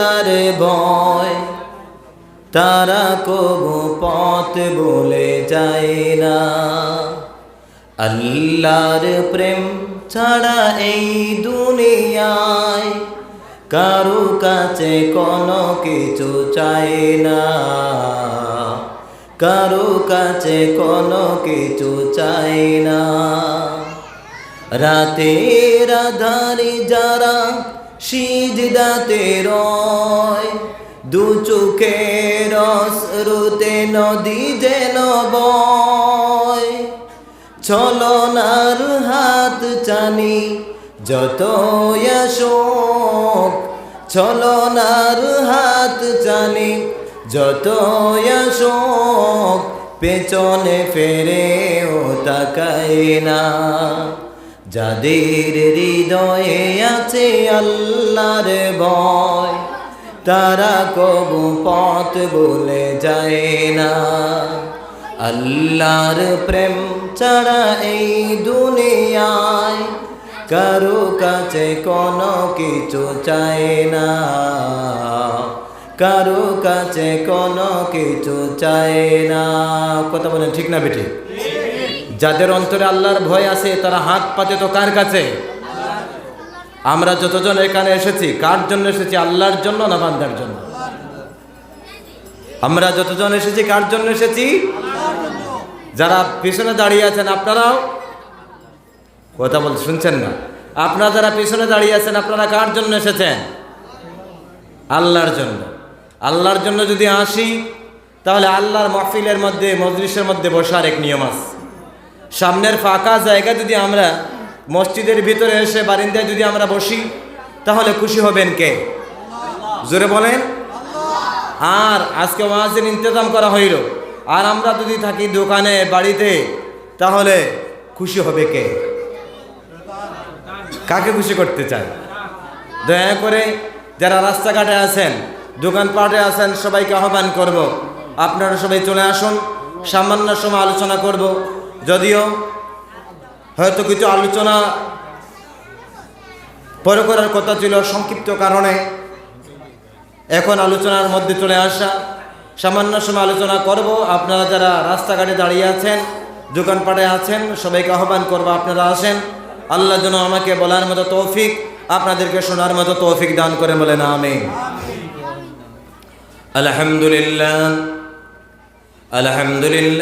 আল্লাহর ভয় তারা কবু পথ বলে যায় না। আল্লাহর প্রেম ছাড়া এই দুনিয়ায় কারু কাছে কোনো কিছু চায় না। কারু কাছে কোনো কিছু চায় না। রাতের আধারে যারা সিজদাতে রয়, দু চোখের রুতে নদী যেন বয়। ছলনার হাত চানি যত অশোক ছলনার হাত চানি যত অশোক পেছনে ফেরে ও তাকায় না। যাদের হৃদয়ে আছে আল্লাহর ভয়, তারা কবু পথ বলে যায় না। আল্লাহর প্রেম ছাড়া এই দুনিয়ায় কারও কাছে কোনো কিছু চায় না। কারও কাছে কোনো কিছু চায় না। কথা বলেন ঠিক না বেটি যাদের অন্তরে আল্লাহর ভয় আছে, তারা হাত পাতে তো কার কাছে? আমরা যতজন এখানে এসেছি, কার জন্য এসেছি? আল্লাহর জন্য না বান্দার জন্য? আমরা যতজন এসেছি, কার জন্য এসেছি? যারা পিছনে দাঁড়িয়ে আছেন, আপনারাও? কথা বল, শুনছেন না? আপনারা যারা পিছনে দাঁড়িয়ে আছেন, আপনারা কার জন্য এসেছেন? আল্লাহর জন্য। আল্লাহর জন্য যদি আসি, তাহলে আল্লাহর মহফিলের মধ্যে, মজলিসের মধ্যে বসার এক নিয়ম আছে। সামনের ফাঁকা জায়গা যদি আমরা মসজিদের ভিতরে এসে বারিন্দায় যদি আমরা বসি, তাহলে খুশি হবেন কে? জোরে বলেন। আর আজকে ওয়াজের ইন্তজাম করা হইল। আর আমরা যদি থাকি দোকানে, বাড়িতে, তাহলে খুশি হবে কে? কাকে খুশি করতে চায় দয়া করে যারা রাস্তাঘাটে আছেন, দোকানপাটে আছেন, সবাইকে আহ্বান করব। আপনারা সবাই চলে আসুন। সামান্য সময় আলোচনা করব। যদিও হয়তো কিছু আলোচনা পরে করার কথা ছিল সংক্ষিপ্ত কারণে, এখন আলোচনার মধ্যে চলে আসা। সামান্য সময় আলোচনা করব। আপনারা যারা রাস্তাঘাটে দাঁড়িয়ে আছেন, দোকানপাটে আছেন, সবাইকে আহ্বান করব আপনারা আসেন। আল্লাহ যেন আমাকে বলার মতো তৌফিক, আপনাদেরকে শোনার মতো তৌফিক দান করে বলেন আমি আলহামদুলিল্লাহ আলহামদুলিল্লাহ।